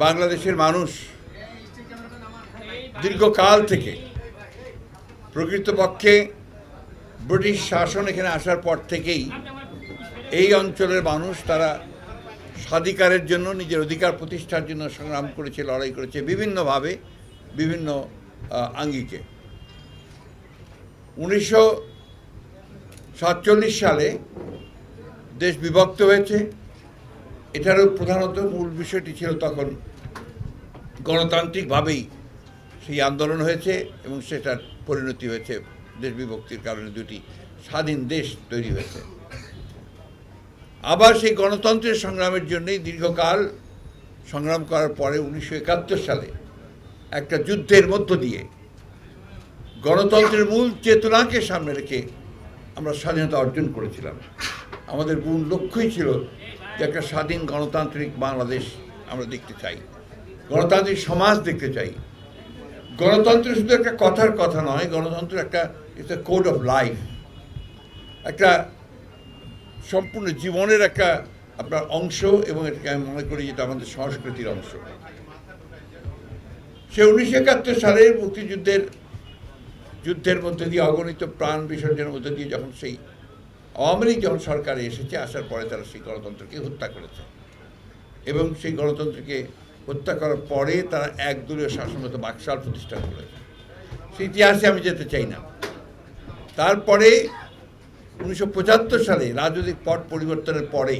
বাংলাদেশের মানুষ দীর্ঘকাল থেকে প্রকৃতপক্ষে ব্রিটিশ শাসন এখানে আসার পর থেকেই এই অঞ্চলের মানুষ তারা স্বাধিকারের জন্য, নিজের অধিকার প্রতিষ্ঠার জন্য সংগ্রাম করেছে, লড়াই করেছে বিভিন্নভাবে, বিভিন্ন আঙ্গিকে। উনিশশো সাতচল্লিশ সালে দেশ বিভক্ত হয়েছে। এটারও প্রধানত মূল বিষয়টি ছিল তখন গণতান্ত্রিকভাবেই সেই আন্দোলন হয়েছে এবং সেটার পরিণতি হয়েছে দেশ বিভক্তির কারণে দুটি স্বাধীন দেশ তৈরি হয়েছে। আবার সেই গণতন্ত্রের সংগ্রামের জন্যই দীর্ঘকাল সংগ্রাম করার পরে উনিশশো একাত্তর সালে একটা যুদ্ধের মধ্য দিয়ে গণতন্ত্রের মূল চেতনাকে সামনে রেখে আমরা স্বাধীনতা অর্জন করেছিলাম। আমাদের মূল লক্ষ্যই ছিল যে একটা স্বাধীন গণতান্ত্রিক বাংলাদেশ আমরা দেখতে চাই। গণতান্ত্রিক সমাজ দেখতে চাই। গণতন্ত্র শুধু একটা কথার কথা নয়, গণতন্ত্র একটা it's a code of life একটা সম্পূর্ণ জীবনের একটা আপনার অংশ এবং এটাকে আমি মনে করি যেটা আমাদের সংস্কৃতির অংশ। সে উনিশশো একাত্তর সালের মুক্তিযুদ্ধের, যুদ্ধের মধ্যে দিয়ে অগণিত প্রাণ বিসর্জনের মধ্যে দিয়ে যখন সেই আওয়ামী লীগ যখন সরকারে এসেছে, আসার পরে তারা সেই গণতন্ত্রকে হত্যা করেছে। এবং সেই গণতন্ত্রকে হত্যা করার পরে তারা একদলীয় শাসনগত বাকশাল প্রতিষ্ঠা করেছে। সেই ইতিহাসে আমি যেতে চাই না। তারপরে উনিশশো পঁচাত্তর সালে রাজনৈতিক পট পরিবর্তনের পরে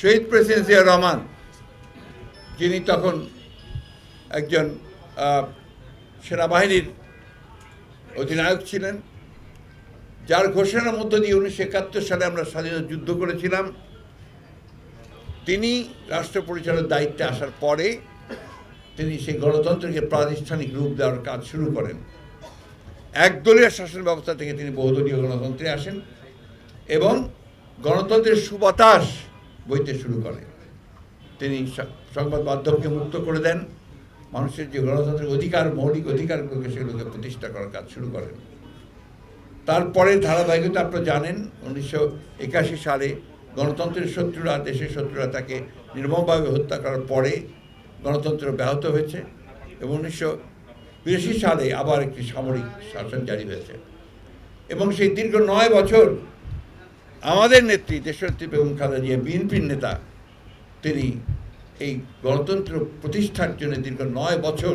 শহীদ প্রেসিডেন্ট জিয়া রহমান, যিনি তখন একজন সেনাবাহিনীর অধিনায়ক ছিলেন যার ঘোষণার মধ্য দিয়ে উনিশশো একাত্তর সালে আমরা স্বাধীনতা যুদ্ধ করেছিলাম, তিনি রাষ্ট্র পরিচালনার দায়িত্বে আসার পরে তিনি সেই গণতন্ত্রকে প্রাতিষ্ঠানিক রূপ দেওয়ার কাজ শুরু করেন। একদলীয় শাসন ব্যবস্থা থেকে তিনি বহুদলীয় গণতন্ত্রে আসেন এবং গণতন্ত্রের সুবাতাস বইতে শুরু করেন। তিনি সংবাদ মাধ্যমকে মুক্ত করে দেন। মানুষের যে গণতন্ত্রের অধিকার, মৌলিক অধিকারগুলোকে সেগুলোকে প্রতিষ্ঠা করার কাজ শুরু করেন। তারপরে ধারাবাহিকতা আপনারা জানেন, উনিশশো একাশি সালে গণতন্ত্রের শত্রুরা, দেশের শত্রুরা তাকে নির্মমভাবে হত্যা করার পরে গণতন্ত্র ব্যাহত হয়েছে এবং উনিশশো বিরাশি সালে আবার একটি সামরিক শাসন জারি হয়েছে। এবং সেই দীর্ঘ নয় বছর আমাদের নেত্রী দেশনেত্রী বেগম খালেদা জিয়া, বিএনপির নেতা, তিনি এই গণতন্ত্র প্রতিষ্ঠার জন্য দীর্ঘ নয় বছর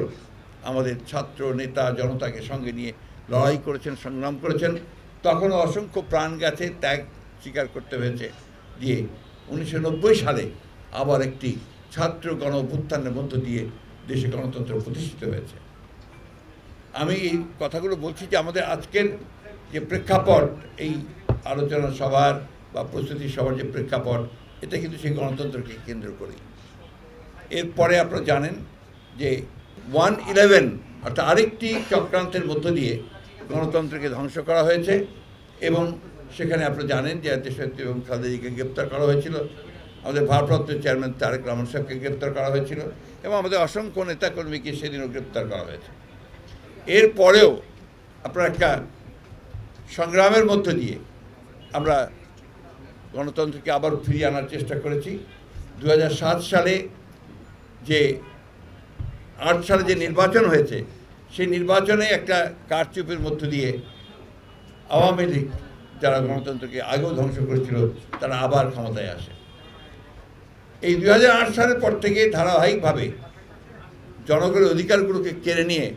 আমাদের ছাত্র, নেতা, জনতাকে সঙ্গে নিয়ে লড়াই করেছেন, সংগ্রাম করেছেন, তখনও অসংখ্য প্রাণ গেছে, ত্যাগ স্বীকার করতে হয়েছে দিয়ে উনিশশো নব্বই সালে আবার একটি ছাত্র গণ অভ্যুত্থানের মধ্য দিয়ে দেশে গণতন্ত্র প্রতিষ্ঠিত হয়েছে। আমি এই কথাগুলো বলছি যে আমাদের আজকের যে প্রেক্ষাপট, এই আলোচনা সভার বা প্রস্তুতি সভার যে প্রেক্ষাপট, এটা কিন্তু সেই গণতন্ত্রকে কেন্দ্র করেই। এরপরে আপনারা জানেন যে ওয়ান ইলেভেন অর্থাৎ আরেকটি চক্রান্তের মধ্য দিয়ে গণতন্ত্রকে ধ্বংস করা হয়েছে এবং সেখানে আপনারা জানেন যে দেশনেত্রী এবং খালেদাজিকে গ্রেপ্তার করা হয়েছিল। আমাদের ভারপ্রাপ্ত চেয়ারম্যান তারেক রহমান সাহেবকে গ্রেপ্তার করা হয়েছিল এবং আমাদের অসংখ্য নেতাকর্মীকে সেদিনও গ্রেপ্তার করা হয়েছে। এরপরেও আপনার একটা সংগ্রামের মধ্য দিয়ে আমরা গণতন্ত্রকে আবার ফিরিয়ে আনার চেষ্টা করেছি। দু হাজার সাত সালে যে, আট সালে যে নির্বাচন হয়েছে সেই নির্বাচনে একটা কারচুপের মধ্য দিয়ে আওয়ামী লীগ যারা গণতন্ত্রকে আগেও ধ্বংস করেছিল, তারা আবার ক্ষমতায় আসে। এই দু হাজার আট সালের পর থেকে ধারাবাহিকভাবে জনগণের অধিকারগুলোকে কেড়ে নিয়ে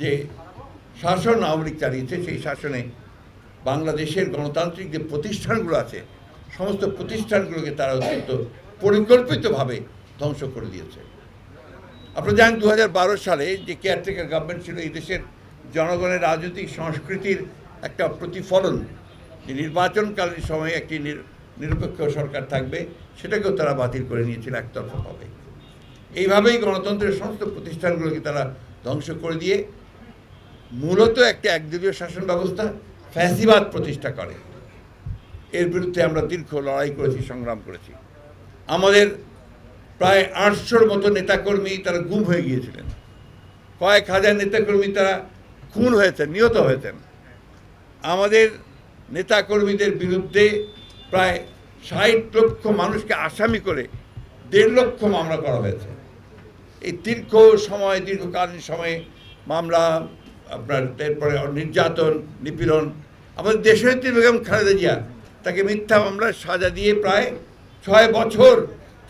যে শাসন আওয়ামী লীগ চালিয়েছে, সেই শাসনে বাংলাদেশের গণতান্ত্রিক যে প্রতিষ্ঠানগুলো আছে, সমস্ত প্রতিষ্ঠানগুলোকে তারা অত্যন্ত পরিকল্পিতভাবে ধ্বংস করে দিয়েছে। আপনারা জানেন দু হাজার বারো সালে যে কেয়ারটেকার গভর্নমেন্ট ছিল, এই দেশের জনগণের রাজনৈতিক সংস্কৃতির একটা প্রতিফলন, যে নির্বাচনকালীন সময়ে একটি নির- নিরপেক্ষ সরকার থাকবে, সেটাকেও তারা বাতিল করে নিয়েছিল একতরফাভাবে। এইভাবেই গণতন্ত্রের সমস্ত প্রতিষ্ঠানগুলোকে তারা ধ্বংস করে দিয়ে মূলত একটা একদলীয় শাসন ব্যবস্থা, ফ্যাসিবাদ প্রতিষ্ঠা করে। এর বিরুদ্ধে আমরা দীর্ঘ লড়াই করেছি, সংগ্রাম করেছি। আমাদের প্রায় আটশোর মতো নেতাকর্মী তারা গুম হয়ে গিয়েছিলেন। কয়েক হাজার নেতাকর্মী তারা খুন হয়েছেন, নিহত হয়েছেন। আমাদের নেতাকর্মীদের বিরুদ্ধে প্রায় ষাট লক্ষ মানুষকে আসামি করে দেড় লক্ষ মামলা করা হয়েছে। এই দীর্ঘ সময়, দীর্ঘকালীন সময়ে মামলা, আপনার এরপরে নির্যাতন, নিপীড়ন, আমাদের দেশনেত্রী বেগম খালেদা জিয়া তাকে মিথ্যা মামলার সাজা দিয়ে প্রায় ছয় বছর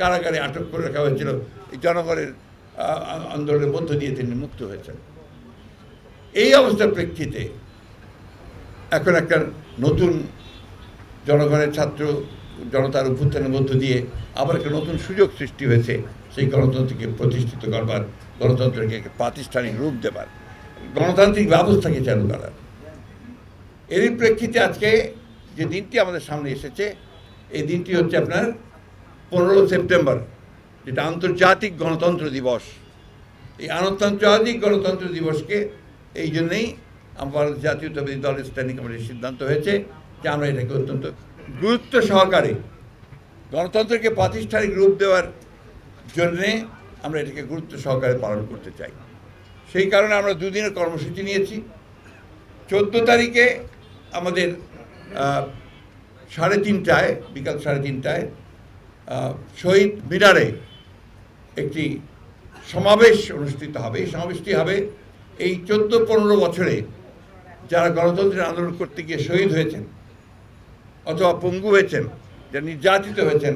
কারাগারে আটক করে রাখা হয়েছিল। এই জনগণের আন্দোলনের মধ্য দিয়ে তিনি মুক্ত হয়েছেন। এই অবস্থার প্রেক্ষিতে এখন একটা নতুন জনগণের ছাত্র জনতার অভ্যুত্থানের মধ্য দিয়ে আবার একটা নতুন সুযোগ সৃষ্টি হয়েছে, সেই গণতন্ত্রকে প্রতিষ্ঠিত করবার, গণতন্ত্রকে একটা প্রাতিষ্ঠানিক রূপ দেবার, গণতান্ত্রিক ব্যবস্থাকে চালু করার। এরই প্রেক্ষিতে আজকে যে দিনটি আমাদের সামনে এসেছে, এই দিনটি হচ্ছে আপনার পনেরো সেপ্টেম্বর, যেটা আন্তর্জাতিক গণতন্ত্র দিবস। এই আন্তর্জাতিক গণতন্ত্র দিবসকে এই জন্যেই আমার জাতীয়তাবাদী দলের স্ট্যান্ডিং কমিটির সিদ্ধান্ত হয়েছে যে আমরা এটাকে অত্যন্ত গুরুত্ব সহকারে গণতন্ত্রকে প্রাতিষ্ঠানিক রূপ দেওয়ার জন্যে আমরা এটাকে গুরুত্ব সহকারে পালন করতে চাই। সেই কারণে আমরা দুদিনের কর্মসূচি নিয়েছি। চোদ্দ তারিখে আমাদের সাড়ে তিনটায়, বিকাল সাড়ে তিনটায় শহীদ মিনারে একটি সমাবেশ অনুষ্ঠিত হবে। এই সমাবেশটি হবে এই চোদ্দ পনেরো বছরে যারা গণতন্ত্রের আন্দোলন করতে গিয়ে শহীদ হয়েছেন অথবা পঙ্গু হয়েছেন, যারা নির্যাতিত হয়েছেন,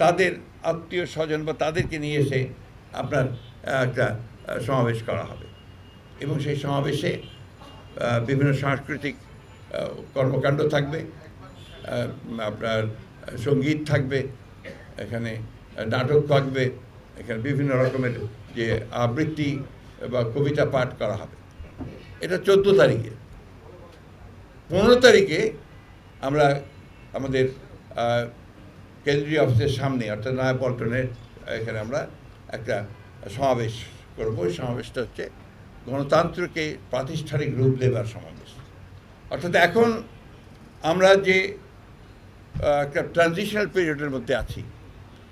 তাদের আত্মীয় স্বজন বা তাদেরকে নিয়ে এসে আপনার একটা সমাবেশ করা হবে। এবং সেই সমাবেশে বিভিন্ন সাংস্কৃতিক কর্মকাণ্ড থাকবে আপনার সংগীত থাকবে এখানে নাটক থাকবে। এখানে বিভিন্ন রকমের যে আবৃত্তি বা কবিতা পাঠ করা হবে। এটা চোদ্দ তারিখে। পনেরো তারিখে আমরা আমাদের কেন্দ্রীয় অফিসের সামনে, অর্থাৎ নয়াপল্টনের এখানে আমরা একটা সমাবেশ করব। ওই সমাবেশটা হচ্ছে গণতন্ত্রকে প্রাতিষ্ঠানিক রূপ দেবার সমাবেশ। অর্থাৎ এখন আমরা যে একটা ট্রানজিশনাল পিরিয়ডের মধ্যে আছি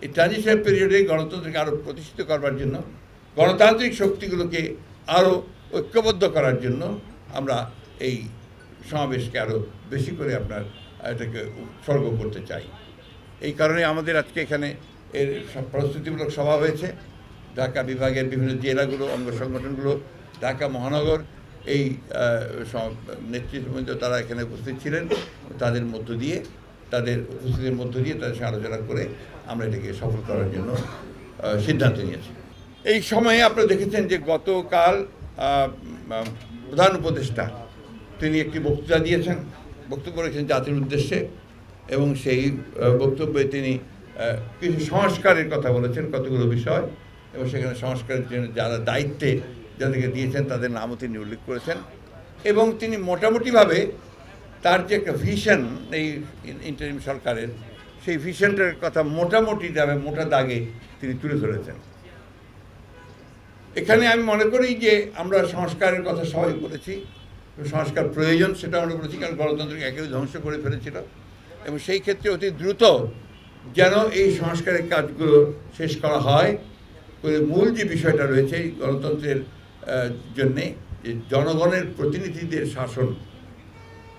এই ট্রানজিশনাল পিরিয়ডে গণতন্ত্রকে আরও প্রতিষ্ঠিত করবার জন্য, গণতান্ত্রিক শক্তিগুলোকে আরও ঐক্যবদ্ধ করার জন্য আমরা এই সমাবেশকে আরও বেশি করে আপনার, এটাকে উৎসর্গ করতে চাই। এই কারণে আমাদের আজকে এখানে এর প্রস্তুতিমূলক সভা হয়েছে। ঢাকা বিভাগের বিভিন্ন জেলাগুলো, অঙ্গ সংগঠনগুলো, ঢাকা মহানগর, এই নেতৃত্ববৃন্দ তারা এখানে উপস্থিত ছিলেন। তাদের মধ্য দিয়ে তাদের উপস্থিতির মধ্য দিয়ে তাদের সাথে আলোচনা করে আমরা এটাকে সফল করার জন্য সিদ্ধান্ত নিয়েছি। এই সময়ে আপনারা দেখেছেন যে গতকাল প্রধান উপদেষ্টা, তিনি একটি বক্তৃতা দিয়েছেন, বক্তব্য রেখেছেন জাতির উদ্দেশ্যে এবং সেই বক্তব্যে তিনি কিছু সংস্কারের কথা বলেছেন, কতগুলো বিষয় এবং সেখানে সংস্কারের জন্য যারা দায়িত্বে যাদেরকে দিয়েছেন তাদের নামও তিনি উল্লেখ করেছেন এবং তিনি মোটামুটিভাবে তার যে একটা ভিশন এই ইন্টারিম সরকারের, সেই ভিশনটার কথা মোটামুটি যাবে, মোটা দাগে তিনি তুলে ধরেছেন। এখানে আমি মনে করি যে আমরা সংস্কারের কথা সবাই বলেছি সংস্কার প্রয়োজন সেটা আমরা বলেছি, কারণ গণতন্ত্রকে একেবারে ধ্বংস করে ফেলেছিল। এবং সেই ক্ষেত্রে অতি দ্রুত যেন এই সংস্কারের কাজগুলো শেষ করা হয়। করে মূল যে বিষয়টা রয়েছে এই গণতন্ত্রের জন্যে, যে জনগণের প্রতিনিধিদের শাসন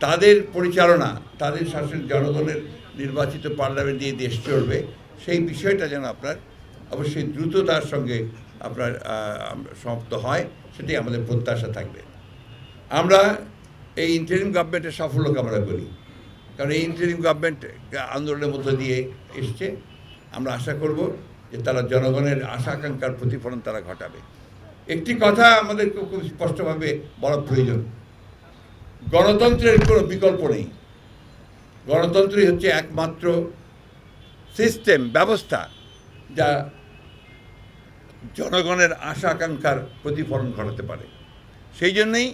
তাদের পরিচালনা, তাদের শাসন জনগণের নির্বাচিত পার্লামেন্ট দিয়ে দেশ চলবে, সেই বিষয়টা যেন আপনার অবশ্যই দ্রুততার সঙ্গে আপনার সমাপ্ত হয়, সেটাই আমাদের প্রত্যাশা থাকবে। আমরা এই ইন্টারিম গভর্নমেন্টের সাফল্য কামনা করি, কারণ এই ইন্টারিম গভর্নমেন্ট আন্দোলনের মধ্য দিয়ে এসছে। আমরা আশা করব যে তারা জনগণের আশা আকাঙ্ক্ষার প্রতিফলন তারা ঘটাবে। একটি কথা আমাদেরকে খুব স্পষ্টভাবে বলা প্রয়োজন গণতন্ত্রের কোনো বিকল্প নেই। গণতন্ত্রই হচ্ছে একমাত্র সিস্টেম ব্যবস্থা, যা জনগণের আশা আকাঙ্ক্ষার প্রতিফলন ঘটাতে পারে। সেই জন্যই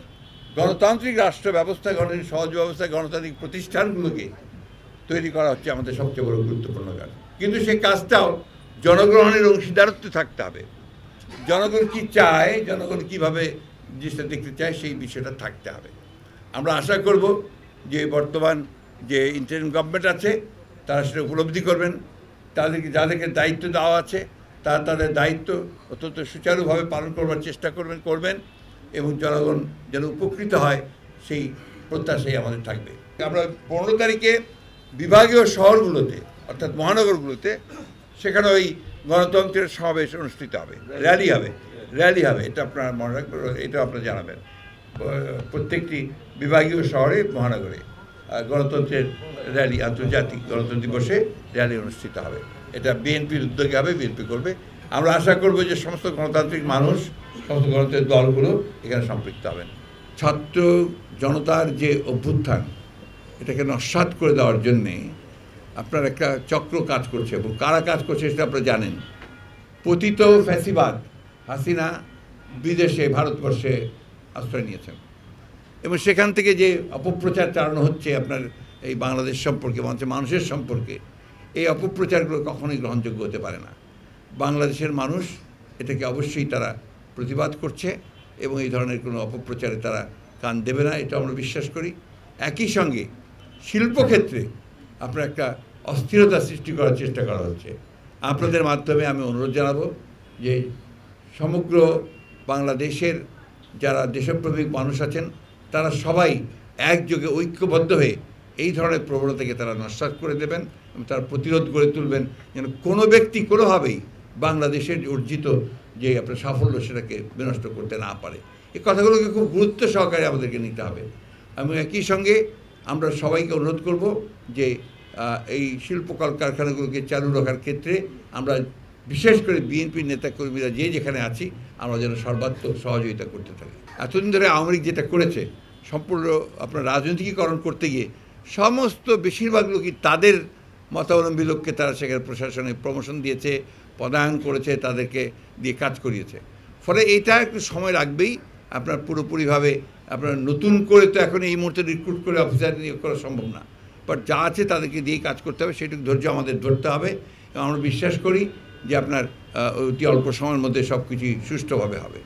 গণতান্ত্রিক রাষ্ট্র ব্যবস্থা, গণতান্ত্রিক সহজ ব্যবস্থা, গণতান্ত্রিক প্রতিষ্ঠানগুলোকে তৈরি করা হচ্ছে আমাদের সবচেয়ে বড় গুরুত্বপূর্ণ কাজ। কিন্তু সেই কাজটাও জনগ্রহণের অংশীদারত্ব থাকতে হবে। জনগণ কি চায়, জনগণ কীভাবে জিনিসটা দেখতে চায়, সেই বিষয়টা থাকতে হবে। আমরা আশা করব যে বর্তমান যে ইন্টারিম গভর্নমেন্ট আছে তারা সেটা উপলব্ধি করবেন। তাদেরকে যাদেরকে দায়িত্ব দেওয়া আছে তারা তাদের দায়িত্ব অত্যন্ত সুচারুভাবে পালন করবার চেষ্টা করবেন করবেন এবং জনগণ যেন উপকৃত হয় সেই প্রত্যাশাই আমাদের থাকবে। আমরা পনেরো তারিখে বিভাগীয় শহরগুলোতে অর্থাৎ মহানগরগুলোতে সেখানে ওই গণতন্ত্রের সমাবেশ অনুষ্ঠিত হবে। র্যালি হবে। র্যালি হবে। এটা আপনার মনে রাখবেন এটা আপনার জানাবেন। প্রত্যেকটি বিভাগীয় শহরে, মহানগরে গণতন্ত্রের র্যালি, আন্তর্জাতিক গণতন্ত্র দিবসে র্যালি অনুষ্ঠিত হবে। এটা বিএনপির উদ্যোগে হবে, বিএনপি করবে। আমরা আশা করব যে সমস্ত গণতান্ত্রিক মানুষ, সমস্ত গণতান্ত্রিক দলগুলো এখানে সম্পৃক্ত হবেন। ছাত্র জনতার যে অভ্যুত্থান, এটাকে নস্বাত করে দেওয়ার জন্যে আপনার একটা চক্র কাজ করছে। এবং কারা কাজ করছে সেটা আপনারা জানেন। পতিত ফ্যাসিবাদ, হাসিনা বিদেশে, ভারতবর্ষে আশ্রয় নিয়েছেন। এবং সেখান থেকে যে অপপ্রচার চালানো হচ্ছে আপনার এই বাংলাদেশ সম্পর্কে মানুষের মানুষের সম্পর্কে, এই অপপ্রচারগুলো কখনোই গ্রহণযোগ্য হতে পারে না। বাংলাদেশের মানুষ এটাকে অবশ্যই তারা প্রতিবাদ করছে, এবং এই ধরনের কোনো অপপ্রচারে তারা কান দেবে না, এটা আমরা বিশ্বাস করি। একই সঙ্গে শিল্পক্ষেত্রে আপনার একটা অস্থিরতা সৃষ্টি করার চেষ্টা করা হচ্ছে। আপনাদের মাধ্যমে আমি অনুরোধ জানাব যে সমগ্র বাংলাদেশের যারা দেশপ্রেমিক মানুষ আছেন, তারা সবাই একযোগে ঐক্যবদ্ধ হয়ে এই ধরনের প্রবণতাকে তারা নস্বাত করে দেবেন এবং তারা প্রতিরোধ গড়ে তুলবেন। যেন কোনো ব্যক্তি কোনোভাবেই বাংলাদেশের অর্জিত যে আপনার সাফল্য সেটাকে বিনষ্ট করতে না পারে। এই কথাগুলোকে খুব গুরুত্ব সহকারে আমাদেরকে নিতে হবে। এবং একই সঙ্গে আমরা সবাইকে অনুরোধ করব যে এই শিল্প কলকারখানাগুলোকে চালু রাখার ক্ষেত্রে আমরা বিশেষ করে বিএনপির নেতাকর্মীরা যে যেখানে আছি আমরা যেন সর্বাত্মক সহযোগিতা করতে থাকি। এতদিন ধরে আওয়ামী লীগ যেটা করেছে, সম্পূর্ণ আপনার রাজনীতিকীকরণ করতে গিয়ে সমস্ত বেশিরভাগ লোকই তাদের মতাবলম্বী লোককে তারা সেখানে প্রশাসনে প্রমোশন দিয়েছে, পদায়ন করেছে, তাদেরকে দিয়ে কাজ করিয়েছে। ফলে এটা একটু সময় লাগবেই। আপনার পুরোপুরিভাবে আপনার নতুন করে তো এখন এই মুহূর্তে রিক্রুট করে অফিসার নিয়োগ করা সম্ভব না। বাট যা আছে তাদেরকে দিয়ে কাজ করতে হবে, সেটুকু ধৈর্য আমাদের ধরতে হবে। এবং আমরা বিশ্বাস করি যে আপনার অতি অল্প সময়ের মধ্যে সব কিছুই সুষ্ঠুভাবে হবে।